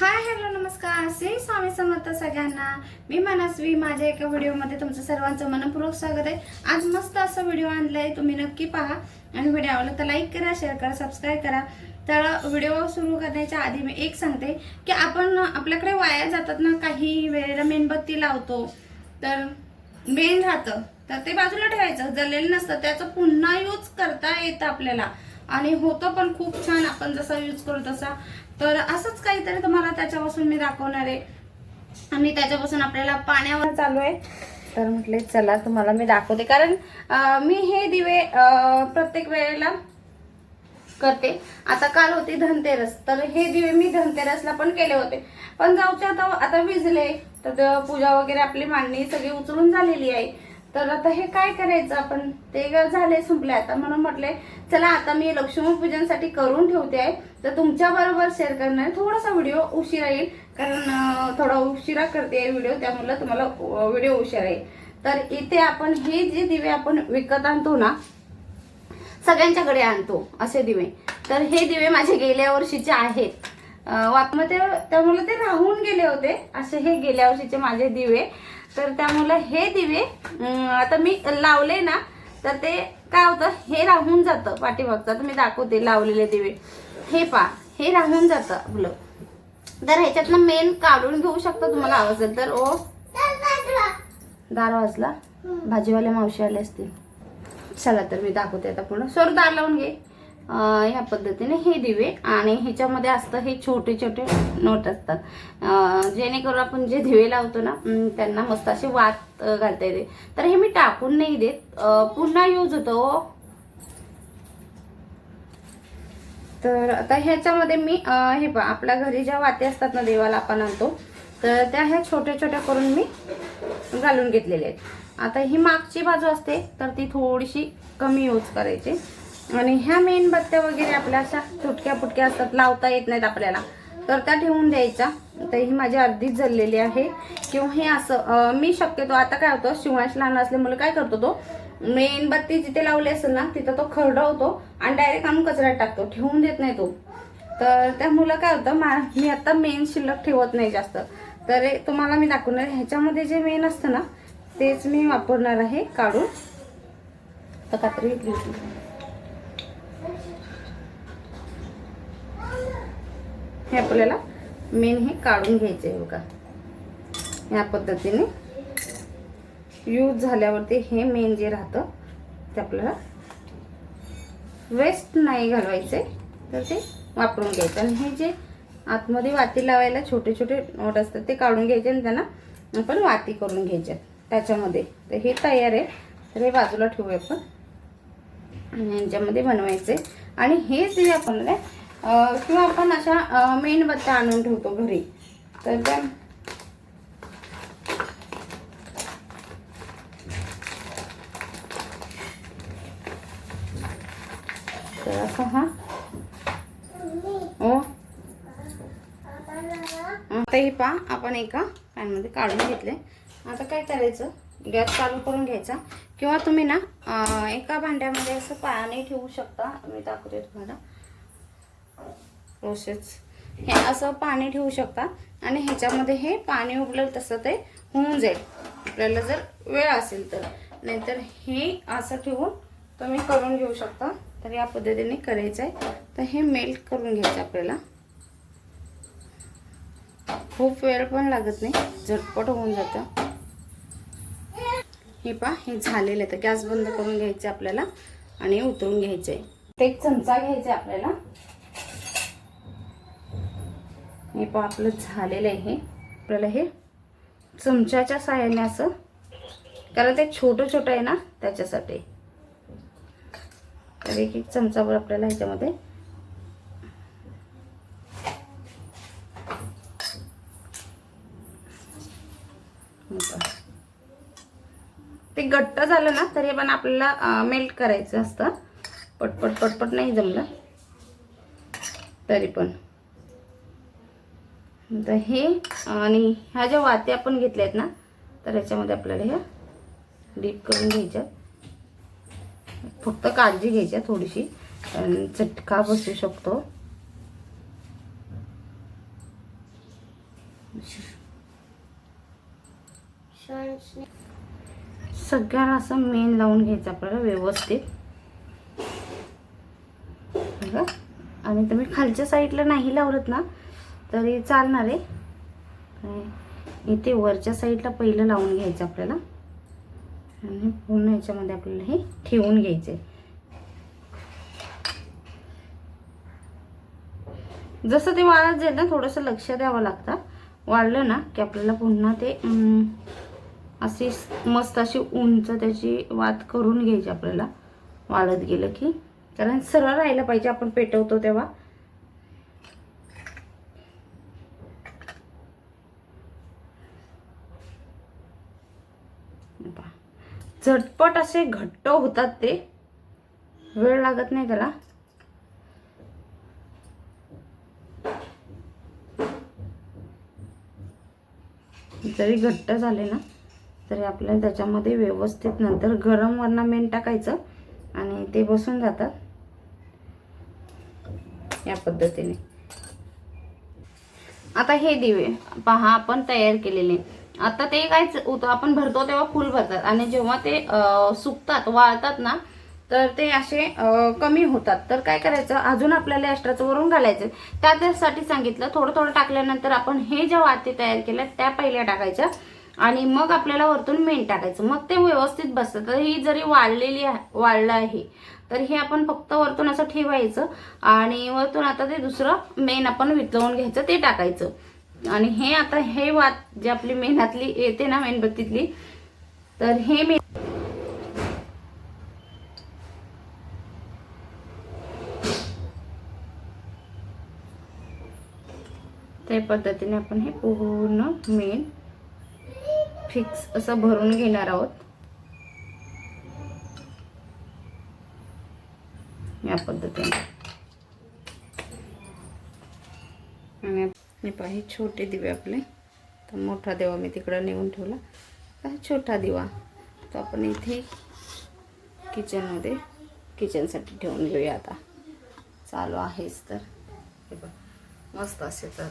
Hi hello नमस्कार. श्री स्वामी समर्थ सगळ्यांना. मी मनस्वी. माझ्या एका व्हिडिओमध्ये तुमचं सर्वांचं मनपूर्वक स्वागत आहे. आज मस्त असं व्हिडिओ आणलाय. तुम्ही नक्की पहा. आणि व्हिडिओ आवडला तर लाईक करा शेअर करा सबस्क्राईब करा. तर व्हिडिओ सुरू करण्याच्या आधी मी एक सांगते की आपण आपल्याकडे वाया जातात ना काही वेळेला मेणबत्ती लावतो. तर मेन राहतं. तर ते बाजूला ठेवायचं. जळलेलं नसतं. त्याचं पुन्हा यूज करता येतं आपल्याला. आणि होतं पण खूप छान. आपण जसा यूज करू तसा. तर असंच काहीतरी तुम्हाला त्याच्यापासून मी दाखवणार आहे. आणि त्याच्यापासून आपल्याला पाण्यावर चालू आहे. तर म्हटले चला तुम्हाला मी दाखवते. कारण मी हे दिवे प्रत्येक वेळेला करते. आता काल होती धनतेरस. तर हे दिवे मी धनतेरसला पण केले होते. पण जाऊचे आता आता विजले तर पूजा वगैरे आपली मांडणी सगळी उचलून झालेली आहे. तर आता हे काय करायचं? आपण ते झाले संपले आता म्हणून म्हटले चला आता मी लक्ष्मीपूजनसाठी करून ठेवते आहे. तर तुमच्या बरोबर शेअर करणार. थोडासा व्हिडिओ उशिरा येईल कारण थोडा उशिरा करते व्हिडिओ त्यामुळे तुम्हाला व्हिडिओ उशिरा येईल. तर इथे आपण हे जे दिवे आपण विकत आणतो ना सगळ्यांच्याकडे आणतो असे दिवे. तर हे दिवे माझे गेल्या वर्षीचे आहेत. अं, त्यामुळे ते राहून गेले होते. असे हे गेल्या वर्षीचे माझे दिवे. तर त्यामुळे हे दिवे आता मी लावले ना तर ते काय होतं हे राहून जातं पाठीमागचं. आता मी दाखवते लावलेले दिवे. हे पा हे राहून जातं आपलं. तर ह्याच्यातनं मेन काढून घेऊ शकता तुम्हाला हवं असेल तर ओ दार वाजला. भाजीवाले मावशी आले असतील. चला तर मी दाखवते आता पुन्हा सोर दार लावून घे. या ह्या पद्धतीने हे दिवे आणि ह्याच्यामध्ये असतं हे छोटे छोटे नोट असतात. जेणेकरून आपण जे दिवे लावतो ना त्यांना मस्त असे वात घालता येते. तर हे मी टाकून नाही देत. पुन्हा यूज होतो हो. तर आता ह्याच्यामध्ये मी हे पहा आपल्या घरी ज्या वाते असतात ना देवाला आपण आणतो तर त्या ह्या छोट्या छोट्या करून मी घालून घेतलेल्या आहेत. आता ही मागची बाजू असते तर ती थोडीशी कमी यूज करायची. आणि ह्या मेणबत्त्या वगैरे आपल्या अशा तुटक्या फुटक्या असतात लावता येत नाहीत आपल्याला. तर त्या ठेवून द्यायच्या. तर ही माझी अर्धीच जळलेली आहे. किंवा हे असं मी शक्यतो आता काय होतं शिवांश लहान असल्यामुळे काय करतो तो मेणबत्ती जिथे लावली असेल ना तिथं तो खरडवतो आणि डायरेक्ट आणून कचऱ्यात टाकतो. ठेवून देत नाही तो. तर त्यामुळं काय होतं मा मी आता मेन शिल्लक ठेवत नाही जास्त. तर तुम्हाला मी दाखवणार. ह्याच्यामध्ये जे मेन असतं ना तेच मी वापरणार आहे काढून. तर कात्री घेतली. होती हे आपल्याला मेन हे काढून घ्यायचे आहे बघा. ह्या पद्धतीने यूज झाल्यावरती हे मेन जे राहतं ते आपल्याला वेस्ट नाही घालवायचे तर ते वापरून घ्यायचं. आणि हे जे आतमध्ये वाती लावायला छोटे छोटे नोट असतात ते काढून घ्यायचे आणि त्यांना आपण वाती करून घ्यायच्या त्याच्यामध्ये तर हे तयार आहे. तर हे बाजूला ठेवूया आपण. यांच्यामध्ये बनवायचे आणि हे जे आपण किंवा आपण अशा मेणबत्त्या आणून ठेवतो घरी. तर त्या तर असा हा. ओ. आता हे पहा आपण एका पॅनमध्ये काढून घेतले. आता काय करायचं? गॅस चालू करून घ्यायचा. किंवा तुम्ही ना एका भांड्यामध्ये असं पाणी ठेवू शकता. मी दाखवते तुम्हाला. प्रोसेस हे असं पाणी ठेवू शकता. आणि ह्याच्यामध्ये हे पाणी उबलेल तसं ते होऊन जाईल. आपल्याला जर वेळ असेल तर. नाहीतर हे असं ठेवून तुम्ही करून घेऊ शकता. तर या पद्धतीने करायचं आहे. तर हे मेल्ट करून घ्यायचं आपल्याला. खूप वेळ पण लागत नाही. झटपट होऊन जातं. हे पा हे झालेलं आहे. तर गॅस बंद करून घ्यायचं आपल्याला. आणि उतरून घ्यायचं आहे. एक चमचा घ्यायचा आहे आपल्याला. हे पहा आपलं झालेलं आहे हे. आपल्याला हे चमच्याच्या साह्याने असं कारण ते छोटं छोटं आहे ना त्याच्यासाठी. तर एक एक चमचावर आपल्याला ह्याच्यामध्ये ते घट्ट झालं ना तरी पण आपल्याला मेल्ट करायचं असतं. पटपट पटपट नाही जमलं. तरी पण. तर हे आणि ह्या ज्या वात्या आपण घेतल्या आहेत ना तर ह्याच्यामध्ये आपल्याला ह्या डीप करून घ्यायच्या. फक्त काळजी घ्यायच्या थोडीशी कारण चटका बसू शकतो. सगळ्याला असं मेन लावून घ्यायचं आपल्याला व्यवस्थित. आणि तुम्ही खालच्या साईडला नाही लावलत ना तरी चालणार आहे. इथे वरच्या साईडला पहिलं लावून घ्यायचं आपल्याला. आणि पूर्ण याच्यामध्ये आपल्याला हे ठेवून घ्यायचं आहे. जसं ते वाळत जाईल ना थोडंसं लक्ष द्यावं लागतं. वाळलं ना की आपल्याला पुन्हा ते अशी मस्त अशी उंच त्याची वात करून घ्यायची आपल्याला. वाळत गेलं की. कारण सरळ राहिलं पाहिजे आपण पेटवतो तेव्हा. झटपट असे घट्ट होतात ते. वेळ लागत नाही त्याला. जरी घट्ट झाले ना तरी आपल्याला त्याच्यामध्ये व्यवस्थित नंतर गरम वरना टाकायचं आणि ते बसून जातात. या पद्धतीने. आता हे दिवे पहा आपण तयार केलेले. आता ते काय होतं आपण भरतो तेव्हा फुल भरतात. आणि जेव्हा ते सुकतात वाळतात ना तर ते असे कमी होतात. तर काय करायचं? अजून आपल्याला एक्स्ट्राचं वरून घालायचं. त्यासाठी सांगितलं थोडं थोडं टाकल्यानंतर आपण हे ज्या वाती तयार केल्या त्या पहिल्या टाकायच्या. आणि मग आपल्याला वरतून मेन टाकायचं. मग ते व्यवस्थित बसतं. तर ही जरी वाळलेली आहे वाळलं आहे तर हे आपण फक्त वरतून असं ठेवायचं. आणि वरतून आता ते दुसरं मेन आपण वितळवून घ्यायचं ते टाकायचं. आणि हे आता हे वात जे आपली मेहनातली येते ना मेणबत्तीतली तर हे मे त्या पद्धतीने आपण हे पूर्ण मेन फिक्स असं भरून घेणार आहोत. या पद्धतीने. आणि हे पहा छोटे दिवे आपले. तर मोठा दिवा मी तिकडं नेऊन ठेवला. हा छोटा दिवा. तर आपण इथे किचनमध्ये किचनसाठी ठेवून घेऊया आता. चालू आहेच तर. हे बघ मस्त असे तर.